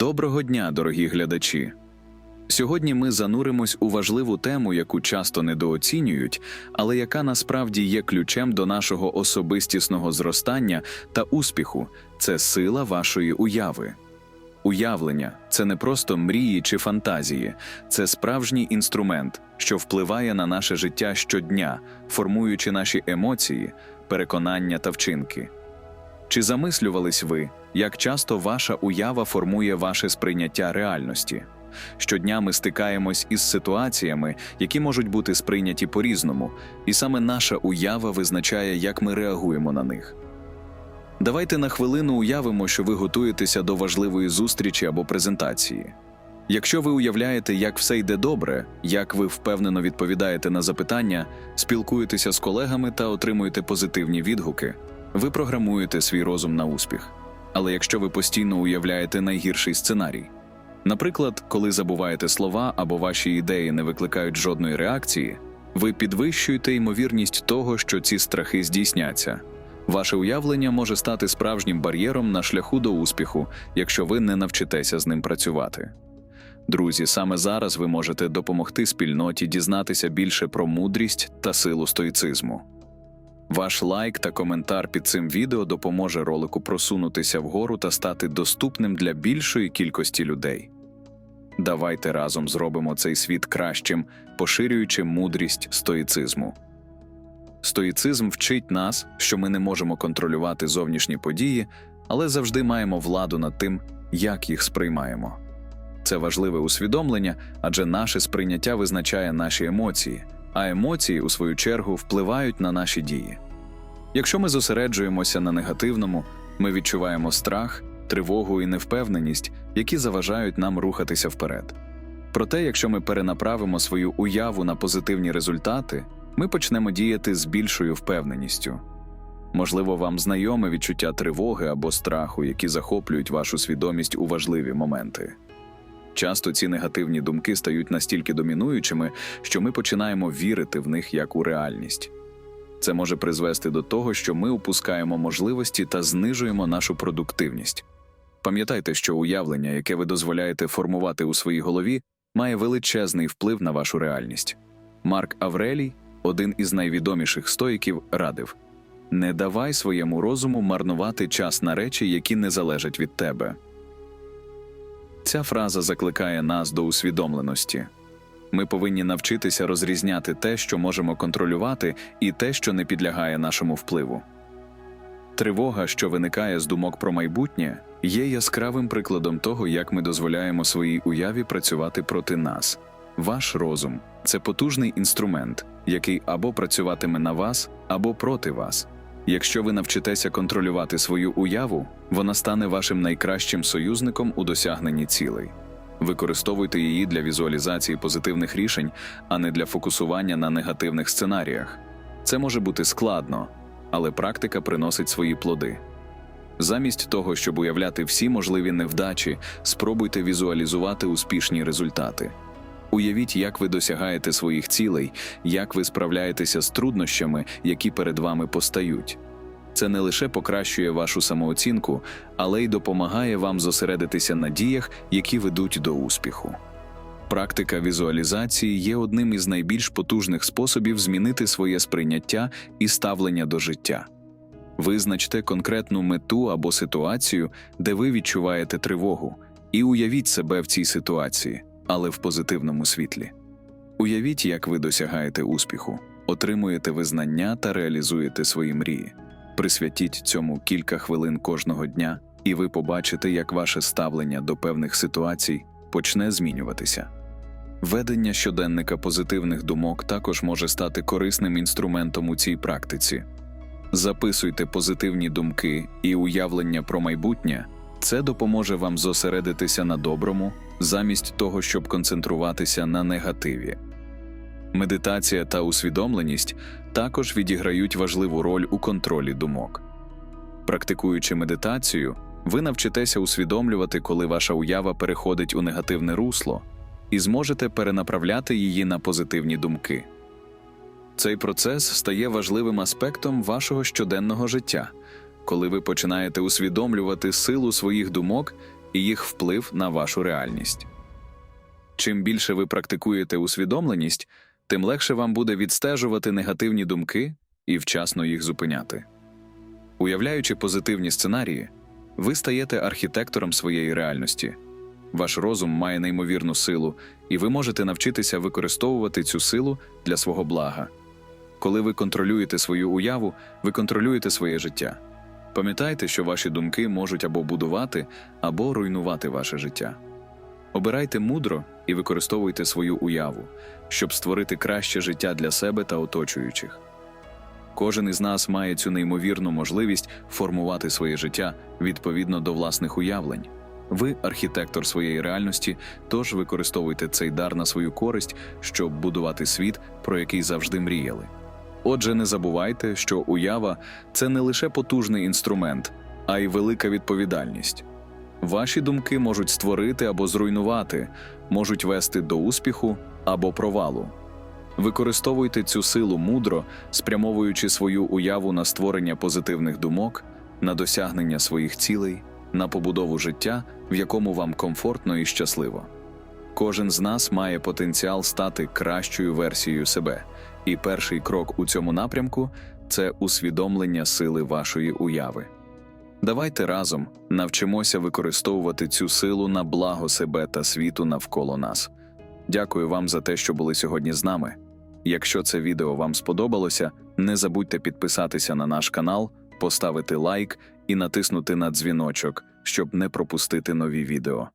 Доброго дня, дорогі глядачі! Сьогодні ми зануримось у важливу тему, яку часто недооцінюють, але яка насправді є ключем до нашого особистісного зростання та успіху це сила вашої уяви. Уявлення це не просто мрії чи фантазії, це справжній інструмент, що впливає на наше життя щодня, формуючи наші емоції, переконання та вчинки. Чи замислювались ви, як часто ваша уява формує ваше сприйняття реальності? Щодня ми стикаємось із ситуаціями, які можуть бути сприйняті по-різному, і саме наша уява визначає, як ми реагуємо на них. Давайте на хвилину уявимо, що ви готуєтеся до важливої зустрічі або презентації. Якщо ви уявляєте, як все йде добре, як ви впевнено відповідаєте на запитання, спілкуєтеся з колегами та отримуєте позитивні відгуки, ви програмуєте свій розум на успіх. Але якщо ви постійно уявляєте найгірший сценарій, наприклад, коли забуваєте слова або ваші ідеї не викликають жодної реакції, ви підвищуєте ймовірність того, що ці страхи здійсняться. Ваше уявлення може стати справжнім бар'єром на шляху до успіху, якщо ви не навчитеся з ним працювати. Друзі, саме зараз ви можете допомогти спільноті дізнатися більше про мудрість та силу стоїцизму. Ваш лайк та коментар під цим відео допоможе ролику просунутися вгору та стати доступним для більшої кількості людей. Давайте разом зробимо цей світ кращим, поширюючи мудрість стоїцизму. Стоїцизм вчить нас, що ми не можемо контролювати зовнішні події, але завжди маємо владу над тим, як їх сприймаємо. Це важливе усвідомлення, адже наше сприйняття визначає наші емоції, а емоції, у свою чергу, впливають на наші дії. Якщо ми зосереджуємося на негативному, ми відчуваємо страх, тривогу і невпевненість, які заважають нам рухатися вперед. Проте, якщо ми перенаправимо свою уяву на позитивні результати, ми почнемо діяти з більшою впевненістю. Можливо, вам знайоме відчуття тривоги або страху, які захоплюють вашу свідомість у важливі моменти. Часто ці негативні думки стають настільки домінуючими, що ми починаємо вірити в них як у реальність. Це може призвести до того, що ми упускаємо можливості та знижуємо нашу продуктивність. Пам'ятайте, що уявлення, яке ви дозволяєте формувати у своїй голові, має величезний вплив на вашу реальність. Марк Аврелій, один із найвідоміших стоїків, радив: не давай своєму розуму марнувати час на речі, які не залежать від тебе. Ця фраза закликає нас до усвідомленості. Ми повинні навчитися розрізняти те, що можемо контролювати, і те, що не підлягає нашому впливу. Тривога, що виникає з думок про майбутнє, є яскравим прикладом того, як ми дозволяємо своїй уяві працювати проти нас. Ваш розум це потужний інструмент, який або працюватиме на вас, або проти вас. Якщо ви навчитеся контролювати свою уяву, вона стане вашим найкращим союзником у досягненні цілей. Використовуйте її для візуалізації позитивних рішень, а не для фокусування на негативних сценаріях. Це може бути складно, але практика приносить свої плоди. Замість того, щоб уявляти всі можливі невдачі, спробуйте візуалізувати успішні результати. Уявіть, як ви досягаєте своїх цілей, як ви справляєтеся з труднощами, які перед вами постають. Це не лише покращує вашу самооцінку, але й допомагає вам зосередитися на діях, які ведуть до успіху. Практика візуалізації є одним із найбільш потужних способів змінити своє сприйняття і ставлення до життя. Визначте конкретну мету або ситуацію, де ви відчуваєте тривогу, і уявіть себе в цій ситуації, але в позитивному світлі. Уявіть, як ви досягаєте успіху, отримуєте визнання та реалізуєте свої мрії. Присвятіть цьому кілька хвилин кожного дня, і ви побачите, як ваше ставлення до певних ситуацій почне змінюватися. Ведення щоденника позитивних думок також може стати корисним інструментом у цій практиці. Записуйте позитивні думки і уявлення про майбутнє, це допоможе вам зосередитися на доброму, замість того, щоб концентруватися на негативі. Медитація та усвідомленість також відіграють важливу роль у контролі думок. Практикуючи медитацію, ви навчитеся усвідомлювати, коли ваша уява переходить у негативне русло, і зможете перенаправляти її на позитивні думки. Цей процес стає важливим аспектом вашого щоденного життя. Коли ви починаєте усвідомлювати силу своїх думок, і їх вплив на вашу реальність. Чим більше ви практикуєте усвідомленість, тим легше вам буде відстежувати негативні думки і вчасно їх зупиняти. Уявляючи позитивні сценарії, ви стаєте архітектором своєї реальності. Ваш розум має неймовірну силу, і ви можете навчитися використовувати цю силу для свого блага. Коли ви контролюєте свою уяву, ви контролюєте своє життя. Пам'ятайте, що ваші думки можуть або будувати, або руйнувати ваше життя. Обирайте мудро і використовуйте свою уяву, щоб створити краще життя для себе та оточуючих. Кожен із нас має цю неймовірну можливість формувати своє життя відповідно до власних уявлень. Ви архітектор своєї реальності, тож використовуйте цей дар на свою користь, щоб будувати світ, про який завжди мріяли. Отже, не забувайте, що уява це не лише потужний інструмент, а й велика відповідальність. Ваші думки можуть створити або зруйнувати, можуть вести до успіху або провалу. Використовуйте цю силу мудро, спрямовуючи свою уяву на створення позитивних думок, на досягнення своїх цілей, на побудову життя, в якому вам комфортно і щасливо. Кожен з нас має потенціал стати кращою версією себе, і перший крок у цьому напрямку це усвідомлення сили вашої уяви. Давайте разом навчимося використовувати цю силу на благо себе та світу навколо нас. Дякую вам за те, що були сьогодні з нами. Якщо це відео вам сподобалося, не забудьте підписатися на наш канал, поставити лайк і натиснути на дзвіночок, щоб не пропустити нові відео.